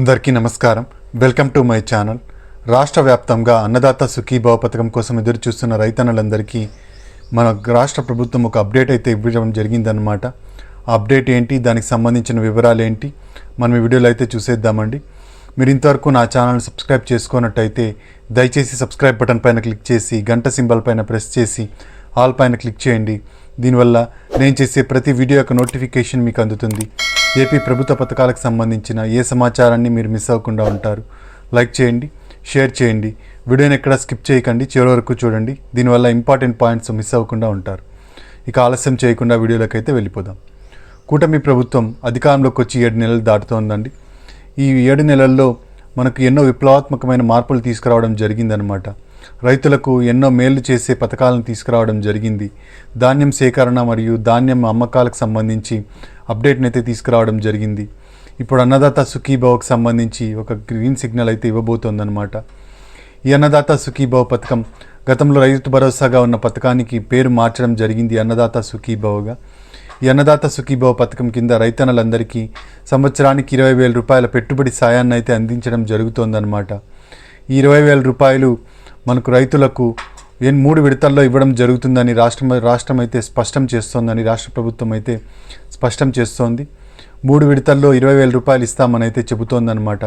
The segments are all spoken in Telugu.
అందరికీ నమస్కారం. Welcome to my channel. రాష్ట్ర వ్యాప్తంగా అన్నదాత సుఖీభావ పథకం కోసం ఎదురు చూస్తున్న రైతన్నలందరికీ మన రాష్ట్ర ప్రభుత్వం ఒక అప్డేట్ అయితే ఇవ్వడం జరిగిందనమాట ఆ అప్డేట్ ఏంటి? దానికి సంబంధించిన వివరాలు ఏంటి మనం ఈ వీడియోలో అయితే చూసేద్దామండి. మీరు ఇంతవరకు నా ఛానల్ సబ్స్క్రైబ్ చేసుకున్నట్టయితే దయచేసి సబ్స్క్రైబ్ బటన్ పైన క్లిక్ చేసి గంట సింబల్ పైన ప్రెస్ చేసి ఆల్ పైన క్లిక్ చేయండి. దీనివల్ల నేను చేసే ప్రతి వీడియో యొక్క నోటిఫికేషన్ మీకు అందుతుంది. ఏపీ ప్రభుత్వ పథకాలకు సంబంధించిన ఏ సమాచారాన్ని మీరు మిస్ అవ్వకుండా ఉంటారు? లైక్ చేయండి షేర్ చేయండి. వీడియోని ఎక్కడ స్కిప్ చేయకండి చివరి వరకు చూడండి. దీనివల్ల ఇంపార్టెంట్ పాయింట్స్ మిస్ అవ్వకుండా ఉంటారు. ఇక ఆలస్యం చేయకుండా వీడియోలోకి అయితే వెళ్ళిపోదాం. కూటమి ప్రభుత్వం అధికారంలోకి వచ్చి ఏడు నెలలు దాటుతోందండి. ఈ ఏడు నెలల్లో మనకు ఎన్నో విప్లవాత్మకమైన మార్పులు తీసుకురావడం జరిగిందనమాట రైతులకు ఎన్నో మేలు చేసే పథకాలను తీసుకురావడం జరిగింది. ధాన్యం సేకరణ మరియు ధాన్యం అమ్మకాలకు సంబంధించి అప్డేట్ని అయితే తీసుకురావడం జరిగింది. ఇప్పుడు అన్నదాత సుఖీభావకు సంబంధించి ఒక గ్రీన్ సిగ్నల్ అయితే ఇవ్వబోతోందనమాట ఈ అన్నదాత సుఖీభావ పథకం గతంలో రైతు భరోసాగా ఉన్న పథకానికి పేరు మార్చడం జరిగింది అన్నదాత సుఖీభావగా. ఈ అన్నదాత సుఖీభావ పథకం కింద రైతన్నలందరికీ సంవత్సరానికి ఇరవై వేల రూపాయల పెట్టుబడి సాయాన్ని అయితే అందించడం జరుగుతోందన్నమాట. ఈ ఇరవై వేల రూపాయలు మనకు రైతులకు ఏం మూడు విడతల్లో ఇవ్వడం జరుగుతుందని రాష్ట్రం రాష్ట్రం అయితే స్పష్టం చేస్తోందని రాష్ట్ర ప్రభుత్వం అయితే స్పష్టం చేస్తోంది. మూడు విడతల్లో ఇరవై వేల రూపాయలు ఇస్తామని అయితే చెబుతోందనమాట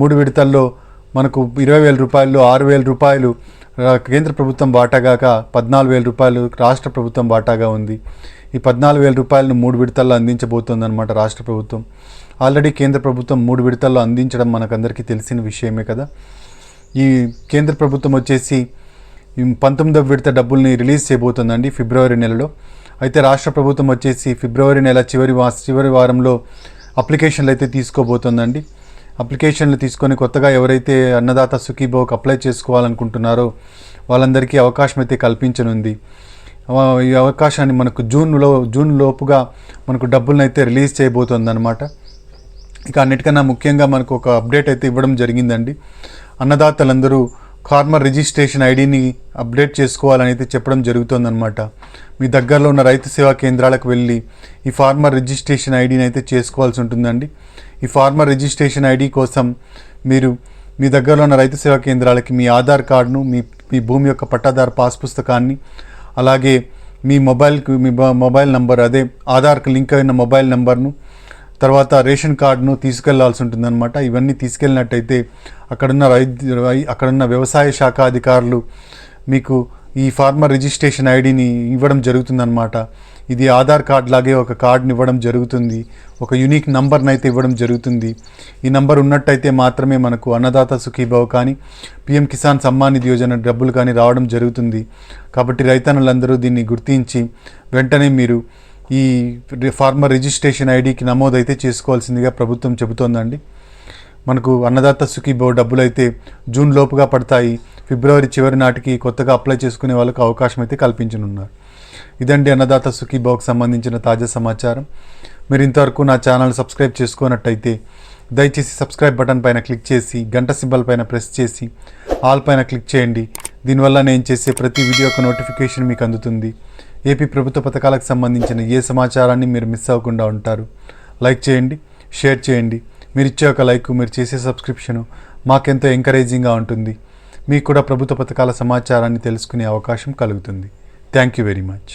మూడు విడతల్లో మనకు ఇరవై వేల రూపాయలు ఆరు వేల రూపాయలు కేంద్ర ప్రభుత్వం వాటాగాక పద్నాలుగు వేల రూపాయలు రాష్ట్ర ప్రభుత్వం వాటాగా ఉంది. ఈ పద్నాలుగు వేల రూపాయలను మూడు విడతల్లో అందించబోతోందన్నమాట రాష్ట్ర ప్రభుత్వం. ఆల్రెడీ కేంద్ర ప్రభుత్వం మూడు విడతల్లో అందించడం మనకందరికీ తెలిసిన విషయమే కదా. ఈ కేంద్ర ప్రభుత్వం వచ్చేసి పంతొమ్మిదవ విడత డబ్బుల్ని రిలీజ్ చేయబోతుందండి ఫిబ్రవరి నెలలో. అయితే రాష్ట్ర ప్రభుత్వం వచ్చేసి ఫిబ్రవరి నెల చివరి వా చివరి వారంలో అప్లికేషన్లు అయితే తీసుకోబోతోందండి. అప్లికేషన్లు తీసుకొని కొత్తగా ఎవరైతే అన్నదాత సుఖీభోక్ అప్లై చేసుకోవాలనుకుంటున్నారో వాళ్ళందరికీ అవకాశం అయితే కల్పించనుంది. ఈ అవకాశాన్ని మనకు జూన్లో జూన్ లోపుగా మనకు డబ్బులను అయితే రిలీజ్ చేయబోతోందన్నమాట. ఇక అన్నిటికన్నా ముఖ్యంగా మనకు ఒక అప్డేట్ అయితే ఇవ్వడం జరిగిందండి. అన్నదాతలందరూ ఫార్మర్ రిజిస్ట్రేషన్ ఐడిని అప్డేట్ చేసుకోవాలని అయితే చెప్పడం జరుగుతుందన్నమాట. మీ దగ్గరలో ఉన్న రైతు సేవా కేంద్రాలకు వెళ్ళి ఈ ఫార్మర్ రిజిస్ట్రేషన్ ఐడిని అయితే చేసుకోవాల్సి ఉంటుందండి. ఈ ఫార్మర్ రిజిస్ట్రేషన్ ఐడి కోసం మీరు మీ దగ్గరలో ఉన్న రైతు సేవా కేంద్రాలకి మీ ఆధార్ కార్డును మీ మీ భూమి యొక్క పట్టాదారు పాస్ పుస్తకాన్ని అలాగే మీ మొబైల్కి మీ మొబైల్ నంబర్ అదే ఆధార్కి లింక్ అయిన మొబైల్ నెంబర్ను తర్వాత రేషన్ కార్డును తీసుకెళ్ళాల్సి ఉంటుందన్నమాట. ఇవన్నీ తీసుకెళ్ళినట్టయితే అక్కడున్న రైతు రై- అక్కడున్న వ్యవసాయ శాఖ అధికారులు మీకు ఈ ఫార్మర్ రిజిస్ట్రేషన్ ఐడిని ఇవ్వడం జరుగుతుందన్నమాట. ఇది ఆధార్ కార్డ్ లాగే ఒక కార్డుని ఇవ్వడం జరుగుతుంది. ఒక యూనిక్ నంబర్ని అయితే ఇవ్వడం జరుగుతుంది. ఈ నంబర్ ఉన్నట్టయితే మాత్రమే మనకు అన్నదాత సుఖీభావ్ కానీ పిఎం కిసాన్ సమ్మాన్ నిధి యోజన డబ్బులు కానీ రావడం జరుగుతుంది. కాబట్టి రైతన్నులందరూ దీన్ని గుర్తించి వెంటనే మీరు ఈ ఫార్మర్ రిజిస్ట్రేషన్ ఐడికి నమోదైతే చేసుకోవాల్సిందిగా ప్రభుత్వం చెబుతోందండి. మనకు అన్నదాత సుఖీబో డబ్బులు అయితే జూన్ లోపుగా పడతాయి. ఫిబ్రవరి చివరి నాటికి కొత్తగా అప్లై చేసుకునే వాళ్ళకు అవకాశం అయితే కల్పించనున్నారు. ఇదండి అన్నదాత సుఖీభోకి సంబంధించిన తాజా సమాచారం. మీరు ఇంతవరకు నా ఛానల్ సబ్స్క్రైబ్ చేసుకున్నట్టయితే దయచేసి సబ్స్క్రైబ్ బటన్ పైన క్లిక్ చేసి గంట సింబల్ పైన ప్రెస్ చేసి ఆల్ పైన క్లిక్ చేయండి. దీనివల్ల నేను చేసే ప్రతి వీడియో యొక్క నోటిఫికేషన్ మీకు అందుతుంది. ఏపీ ప్రభుత్వ పథకాలకు సంబంధించిన ఏ సమాచారాన్ని మీరు మిస్ అవ్వకుండా ఉంటారు? లైక్ చేయండి షేర్ చేయండి. మీరు ఇచ్చే ఒక లైక్ మీరు చేసే సబ్స్క్రిప్షను మాకెంతో ఎంకరేజింగ్గా ఉంటుంది. మీకు కూడా ప్రభుత్వ పథకాల సమాచారాన్ని తెలుసుకునే అవకాశం కలుగుతుంది. Thank you very much.